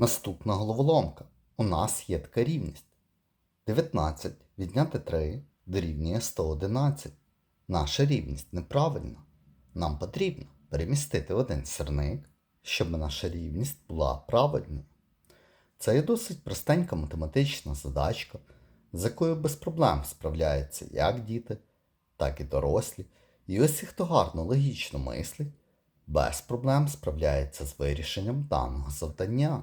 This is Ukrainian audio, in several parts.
Наступна головоломка. У нас є така рівність. 19 відняти 3 дорівнює 111. Наша рівність неправильна. Нам потрібно перемістити один сірник, щоб наша рівність була правильною. Це є досить простенька математична задачка, з якою без проблем справляються як діти, так і дорослі. І ось хто гарно логічно мислить, без проблем справляється з вирішенням даного завдання.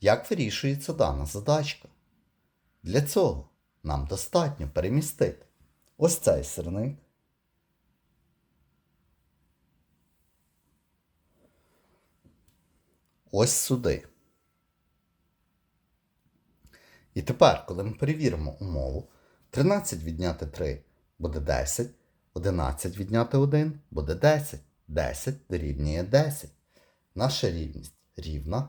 Як вирішується дана задачка? Для цього нам достатньо перемістити ось цей сирник. Ось сюди. І тепер, коли ми перевіримо умову, 13 відняти 3 буде 10, 11 відняти 1 буде 10, 10 дорівнює 10. Наша рівність рівна,